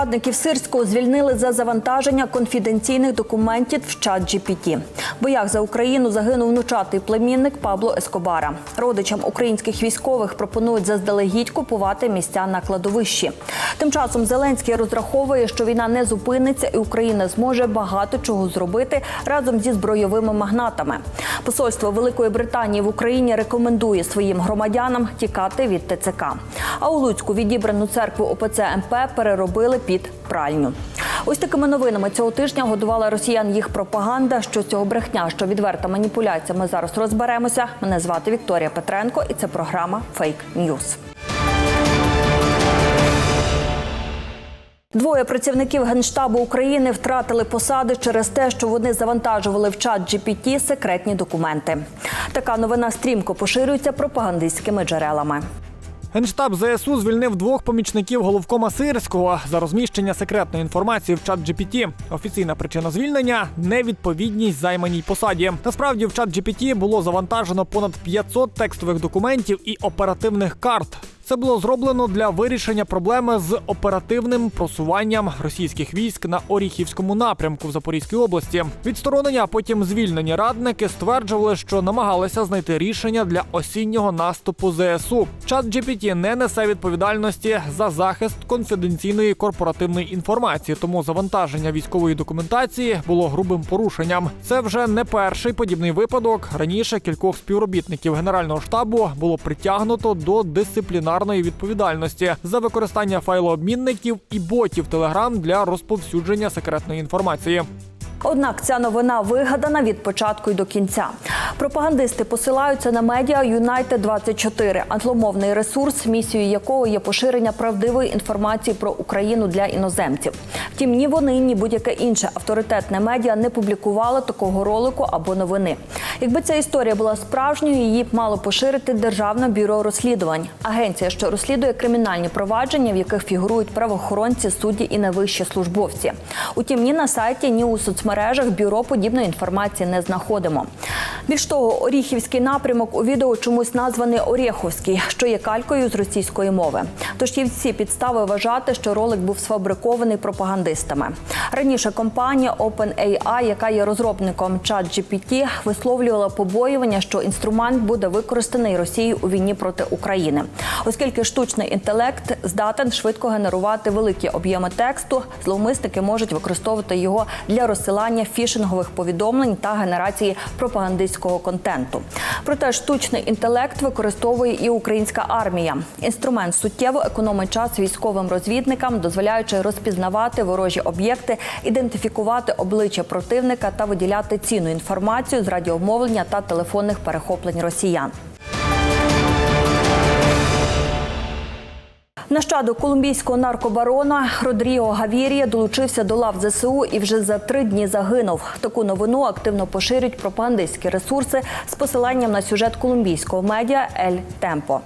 радників сирського звільнили за завантаження конфіденційних документів в чат GPT. В боях за Україну загинув внучатий племінник Пабло Ескобара. Родичам українських військових пропонують заздалегідь купувати місця на кладовищі. Тим часом Зеленський розраховує, що війна не зупиниться, і Україна зможе багато чого зробити разом зі збройовими магнатами. Посольство Великої Британії в Україні рекомендує своїм громадянам тікати від ТЦК. А у Луцьку відібрану церкву ОПЦ МП переробили під пральню. Ось такими новинами цього тижня годувала росіян їх пропаганда. Що цього брехня, що відверта маніпуляція. Ми зараз розберемося. Мене звати Вікторія Петренко, і це програма Фейк Ньюз. Двоє працівників Генштабу України втратили посади через те, що вони завантажували в чат GPT секретні документи. Така новина стрімко поширюється пропагандистськими джерелами. Генштаб ЗСУ звільнив двох помічників головкома Сирського за розміщення секретної інформації в чат GPT. Офіційна причина звільнення невідповідність займаній посаді. Насправді в чат GPT було завантажено понад 500 текстових документів і оперативних карт. Це було зроблено для вирішення проблеми з оперативним просуванням російських військ на Оріхівському напрямку в Запорізькій області. Відсторонення, а потім звільнені радники стверджували, що намагалися знайти рішення для осіннього наступу ЗСУ. Чат GPT не несе відповідальності за захист конфіденційної корпоративної інформації, тому завантаження військової документації було грубим порушенням. Це вже не перший подібний випадок. Раніше кількох співробітників генерального штабу було притягнуто до дисциплінарної відповідальності за використання файлообмінників і ботів Telegram для розповсюдження секретної інформації. Однак ця новина вигадана від початку й до кінця. Пропагандисти посилаються на медіа United 24 англомовний ресурс, місією якого є поширення правдивої інформації про Україну для іноземців. Втім, ні вони, ні будь-яке інше авторитетне медіа не публікувало такого ролику або новини. Якби ця історія була справжньою, її б мало поширити Державне бюро розслідувань, агенція, що розслідує кримінальні провадження, в яких фігурують правоохоронці, судді і найвищі службовці. Утім, ні на сайті, ні у соцмережах бюро подібної інформації не знаходимо. Більш того, Оріхівський напрямок у відео чомусь названий Орєховський, що є калькою з російської мови. Тож є всі підстави вважати, що ролик був сфабрикований пропагандистами. Раніше компанія OpenAI, яка є розробником ChatGPT, висловлювала побоювання, що інструмент буде використаний Росією у війні проти України, оскільки штучний інтелект здатен швидко генерувати великі об'єми тексту. Зловмисники можуть використовувати його для розсилання фішингових повідомлень та генерації пропагандистського контенту. Проте штучний інтелект використовує і українська армія. Інструмент суттєво економить час військовим розвідникам, дозволяючи розпізнавати ворожі об'єкти, ідентифікувати обличчя противника та виділяти цінну інформацію з радіомовлення та телефонних перехоплень росіян. Нащадок колумбійського наркобарона Родріго Гавірія долучився до лав ЗСУ і вже за три дні загинув. Таку новину активно поширюють пропагандистські ресурси з посиланням на сюжет колумбійського медіа Ель Темпо.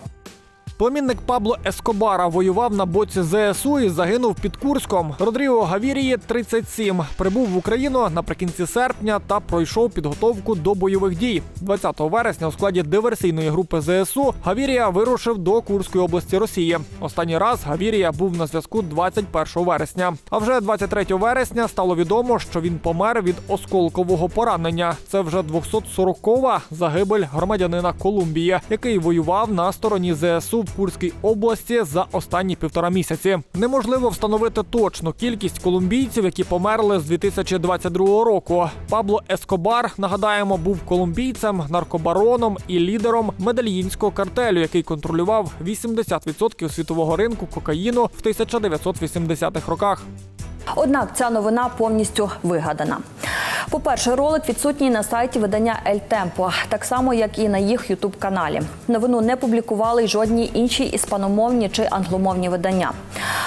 Племінник Пабло Ескобара воював на боці ЗСУ і загинув під Курськом. Родріго Гавірії 37. Прибув в Україну наприкінці серпня та пройшов підготовку до бойових дій. 20 вересня у складі диверсійної групи ЗСУ Гавірія вирушив до Курської області Росії. Останній раз Гавірія був на зв'язку 21 вересня. А вже 23 вересня стало відомо, що він помер від осколкового поранення. Це вже 240-ва загибель громадянина Колумбії, який воював на стороні ЗСУ в Курській області за останні півтора місяці. Неможливо встановити точну кількість колумбійців, які померли з 2022 року. Пабло Ескобар, нагадаємо, був колумбійцем, наркобароном і лідером медельїнського картелю, який контролював 80% світового ринку кокаїну в 1980-х роках. Однак ця новина повністю вигадана. По-перше, ролик відсутній на сайті видання Ель Темпо, так само як і на їх ютуб-каналі. Новину не публікували й жодні інші іспаномовні чи англомовні видання.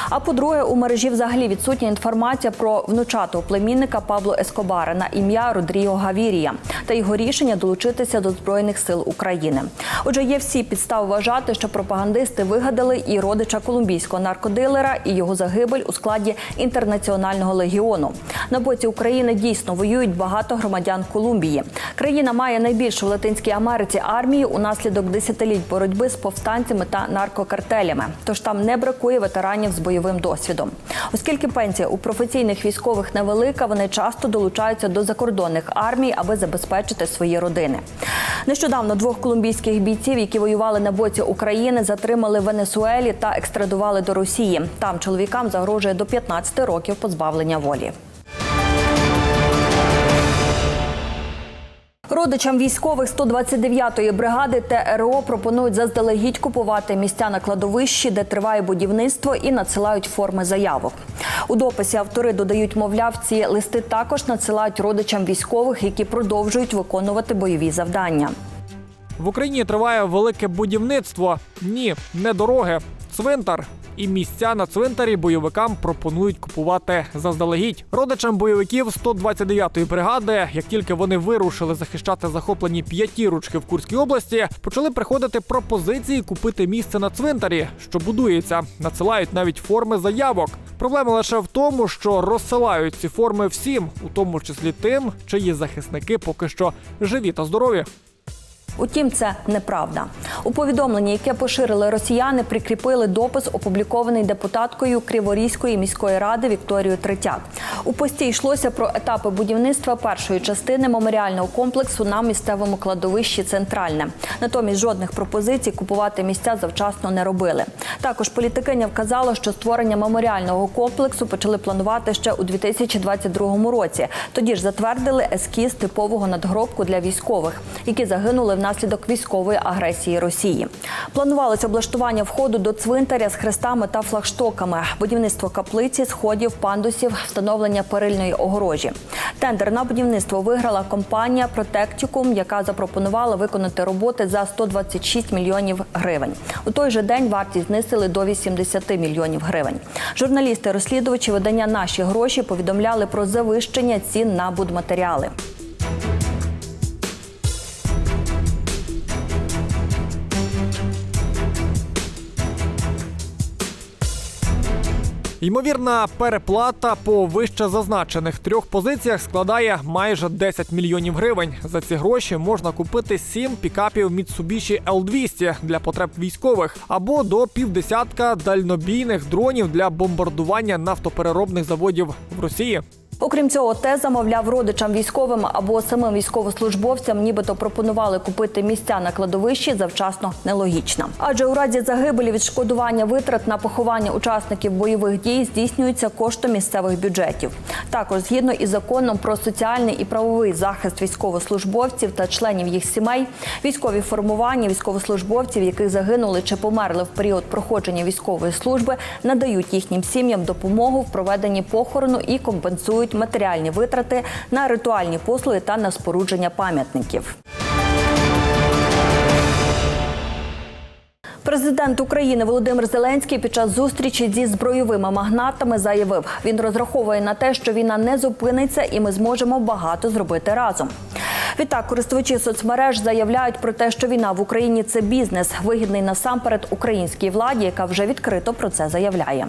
А по-друге, у мережі взагалі відсутня інформація про внучатого племінника Пабло Ескобара на ім'я Родріго Гавірія та його рішення долучитися до збройних сил України. Отже, є всі підстави вважати, що пропагандисти вигадали і родича колумбійського наркодилера, і його загибель у складі інтернаціонального легіону. На боці України дійсно воюють багато громадян Колумбії. Країна має найбільшу в Латинській Америці армію унаслідок десятиліть боротьби з повстанцями та наркокартелями. Тож там не бракує ветеранів з бойовим досвідом. Оскільки пенсія у професійних військових невелика, вони часто долучаються до закордонних армій, аби забезпечити свої родини. Нещодавно двох колумбійських бійців, які воювали на боці України, затримали в Венесуелі та екстрадували до Росії. Там чоловікам загрожує до 15 років позбавлення волі. Родичам військових 129-ї бригади ТРО пропонують заздалегідь купувати місця на кладовищі, де триває будівництво, і надсилають форми заявок. У дописі автори додають, мовляв, ці листи також надсилають родичам військових, які продовжують виконувати бойові завдання. В Україні триває велике будівництво. Ні, не дороги, цвинтар. І місця на цвинтарі бойовикам пропонують купувати заздалегідь. Родичам бойовиків 129-ї бригади, як тільки вони вирушили захищати захоплені п'ятіручки в Курській області, почали приходити пропозиції купити місце на цвинтарі, що будується. Надсилають навіть форми заявок. Проблема лише в тому, що розсилають ці форми всім, у тому числі тим, чиї захисники поки що живі та здорові. Утім, це неправда. У повідомленні, яке поширили росіяни, прикріпили допис, опублікований депутаткою Криворізької міської ради Вікторією Третяк. У пості йшлося про етапи будівництва першої частини меморіального комплексу на місцевому кладовищі Центральне. Натомість жодних пропозицій купувати місця завчасно не робили. Також політикиня вказала, що створення меморіального комплексу почали планувати ще у 2022 році. Тоді ж затвердили ескіз типового надгробку для військових, які загинули внаслідок військової агресії Росії. Планувалося облаштування входу до цвинтаря з хрестами та флагштоками, будівництво каплиці, сходів, пандусів, встановлення перильної огорожі. Тендер на будівництво виграла компанія Протектікум, яка запропонувала виконати роботи за 126 мільйонів гривень. У той же день вартість знизили до 80 мільйонів гривень. Журналісти-розслідувачі видання наші гроші повідомляли про завищення цін на будматеріали. Ймовірна переплата по вище зазначених трьох позиціях складає майже 10 мільйонів гривень. За ці гроші можна купити сім пікапів Mitsubishi L200 для потреб військових або до півдесятка дальнобійних дронів для бомбардування нафтопереробних заводів в Росії. Окрім цього, те замовляв родичам військовим або самим військовослужбовцям, нібито пропонували купити місця на кладовищі завчасно нелогічно. Адже у разі загибелі відшкодування витрат на поховання учасників бойових дій здійснюється коштом місцевих бюджетів. Також згідно із законом про соціальний і правовий захист військовослужбовців та членів їх сімей, військові формування військовослужбовців, які загинули чи померли в період проходження військової служби, надають їхнім сім'ям допомогу в проведенні похорону і компенсують матеріальні витрати на ритуальні послуги та на спорудження пам'ятників. Президент України Володимир Зеленський під час зустрічі зі збройовими магнатами заявив, він розраховує на те, що війна не зупиниться, і ми зможемо багато зробити разом. Відтак, користувачі соцмереж заявляють про те, що війна в Україні це бізнес, вигідний насамперед українській владі, яка вже відкрито про це заявляє.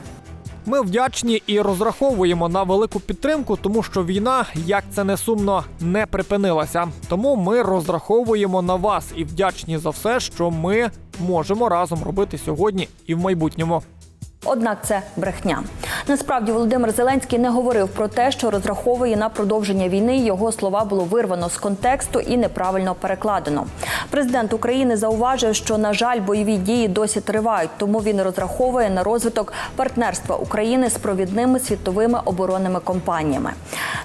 Ми вдячні і розраховуємо на велику підтримку, тому що війна, як це не сумно, не припинилася. Тому ми розраховуємо на вас і вдячні за все, що ми можемо разом робити сьогодні і в майбутньому. Однак це брехня. Насправді Володимир Зеленський не говорив про те, що розраховує на продовження війни. Його слова було вирвано з контексту і неправильно перекладено. Президент України зауважив, що на жаль, бойові дії досі тривають, тому він розраховує на розвиток партнерства України з провідними світовими оборонними компаніями.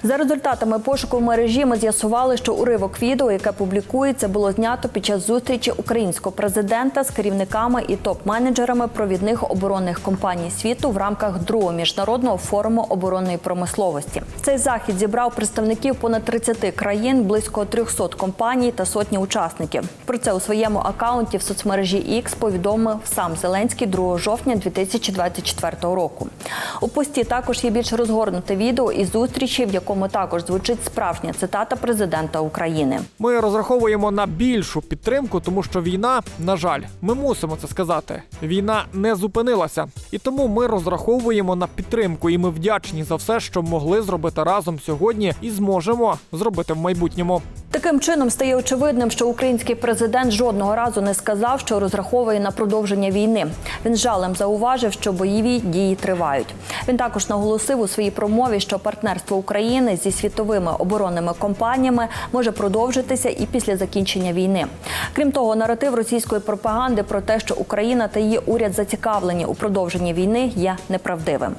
За результатами пошуку мережі ми з'ясували, що уривок відео, яке публікується, було знято під час зустрічі українського президента з керівниками і топ-менеджерами провідних оборонних компаній світу в рамках другого міжнародного форуму оборонної промисловості. Цей захід зібрав представників понад 30 країн, близько 300 компаній та сотні учасників. Про це у своєму акаунті в соцмережі X повідомив сам Зеленський 2 жовтня 2024 року. У пості також є більш розгорнуте відео із зустрічі, в якому також звучить справжня цитата президента України. Ми розраховуємо на більшу підтримку, тому що війна, на жаль, ми мусимо це сказати. Війна не зупинилася, і тому ми розраховуємо на підтримку. І ми вдячні за все, що могли зробити разом сьогодні, і зможемо зробити в майбутньому. Таким чином стає очевидним, що український президент жодного разу не сказав, що розраховує на продовження війни. Він жалем зауважив, що бойові дії тривають. Він також наголосив у своїй промові, що партнерство України зі світовими оборонними компаніями може продовжитися і після закінчення війни. Крім того, наратив російської пропаганди про те, що Україна та її уряд зацікавлені у продовженні війни, є неправдивим.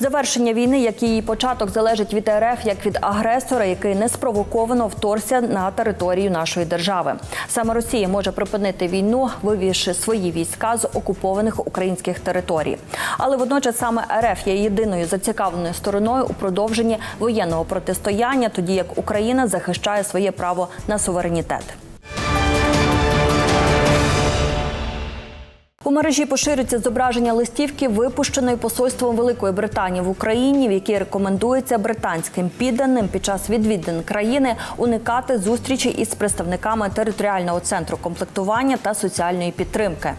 Завершення війни, як і її початок, залежить від РФ як від агресора, який неспровоковано вторгся на територію нашої держави. Саме Росія може припинити війну, вивівши свої війська з окупованих українських територій. Але водночас саме РФ є єдиною зацікавленою стороною у продовженні воєнного протистояння, тоді як Україна захищає своє право на суверенітет. У мережі поширюється зображення листівки, випущеної посольством Великої Британії в Україні, в якій рекомендується британським підданим під час відвідин країни уникати зустрічі із представниками територіального центру комплектування та соціальної підтримки.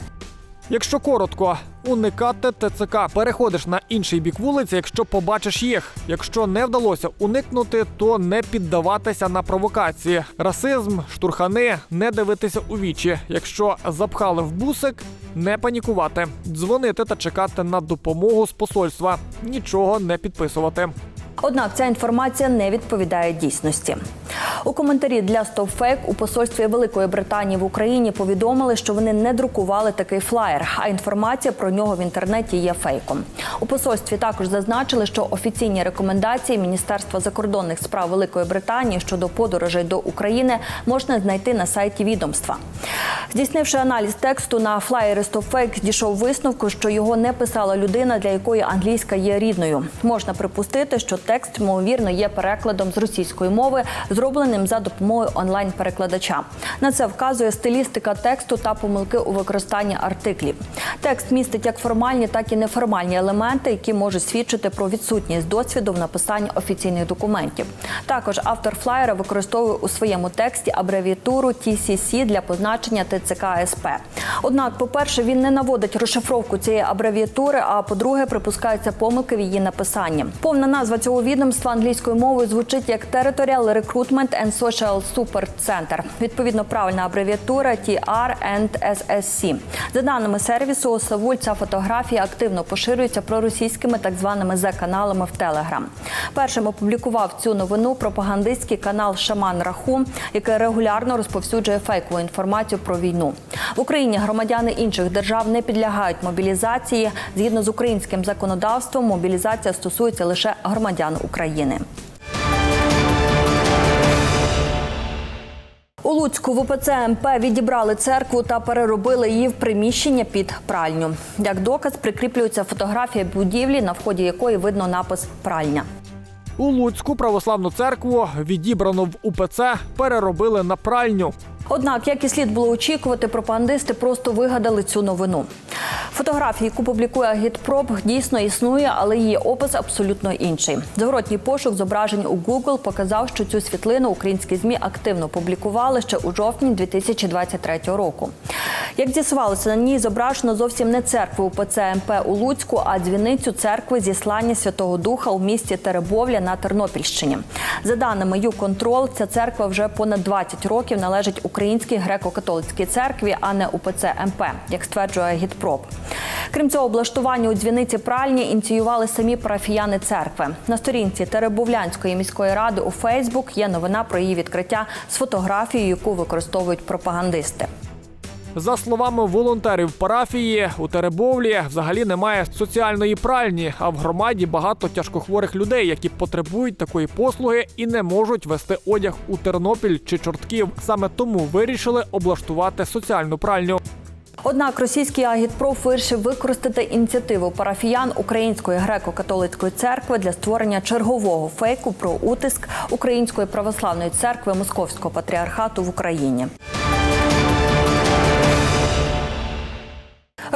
Якщо коротко, уникати ТЦК. Переходиш на інший бік вулиці, якщо побачиш їх. Якщо не вдалося уникнути, то не піддаватися на провокації. Расизм, штурхани, не дивитися у вічі. Якщо запхали в бусик, не панікувати, дзвонити та чекати на допомогу з посольства. Нічого не підписувати. Однак ця інформація не відповідає дійсності. У коментарі для StopFake у посольстві Великої Британії в Україні повідомили, що вони не друкували такий флаєр, а інформація про нього в інтернеті є фейком. У посольстві також зазначили, що офіційні рекомендації Міністерства закордонних справ Великої Британії щодо подорожей до України можна знайти на сайті відомства. Здійснивши аналіз тексту на флаєри StopFake, дійшов висновку, що його не писала людина, для якої англійська є рідною. Можна припустити, що текст ймовірно є перекладом з російської мови, зробленим за допомогою онлайн-перекладача. На це вказує стилістика тексту та помилки у використанні артиклів. Текст містить як формальні, так і неформальні елементи, які можуть свідчити про відсутність досвіду в написанні офіційних документів. Також автор флаєра використовує у своєму тексті абревіатуру TCC для позначення ТЦК СП. Однак, по-перше, він не наводить розшифровку цієї абревіатури, а по-друге, припускаються помилки в її написанні. Повна назва цього відомства англійською мовою звучить як Territorial Recruitment and Social Support Center. Відповідно, правильна абревіатура TR and SSC. За даними сервісу, Савуль ця фотографія активно поширюється проросійськими так званими З-каналами в Телеграм. Першим опублікував цю новину пропагандистський канал Шаман Раху, який регулярно розповсюджує фейкову інформацію про війну. В Україні громадяни інших держав не підлягають мобілізації. Згідно з українським законодавством, мобілізація стосується лише громадян України. У Луцьку в УПЦ МП відібрали церкву та переробили її в приміщення під пральню. Як доказ прикріплюється фотографія будівлі, на вході якої видно напис Пральня. У Луцьку православну церкву, відібрану в УПЦ, переробили на пральню. Однак, як і слід було очікувати, пропагандисти просто вигадали цю новину. Фотографії, яку публікує Агітпроп, дійсно існує, але її опис абсолютно інший. Зворотній пошук зображень у Google показав, що цю світлину українські змі активно публікували ще у жовтні 2023 року. Як з'ясувалося, на ній зображено зовсім не церкву УПЦ МП у Луцьку, а дзвіницю церкви зіслання Святого Духа у місті Теребовля на Тернопільщині. За даними ЮКонтрол, ця церква вже понад 20 років належить українській греко-католицькій церкві, а не УПЦ МП, як стверджує Гідпроп. Крім цього, облаштування у дзвіниці пральні ініціювали самі парафіяни церкви. На сторінці Теребовлянської міської ради у Фейсбук є новина про її відкриття з фотографією, яку використовують пропагандисти. За словами волонтерів парафії, у Теребовлі взагалі немає соціальної пральні, а в громаді багато тяжкохворих людей, які потребують такої послуги і не можуть вести одяг у Тернопіль чи Чортків. Саме тому вирішили облаштувати соціальну пральню. Однак російський агітпроф вирішив використати ініціативу парафіян Української греко-католицької церкви для створення чергового фейку про утиск Української православної церкви Московського патріархату в Україні.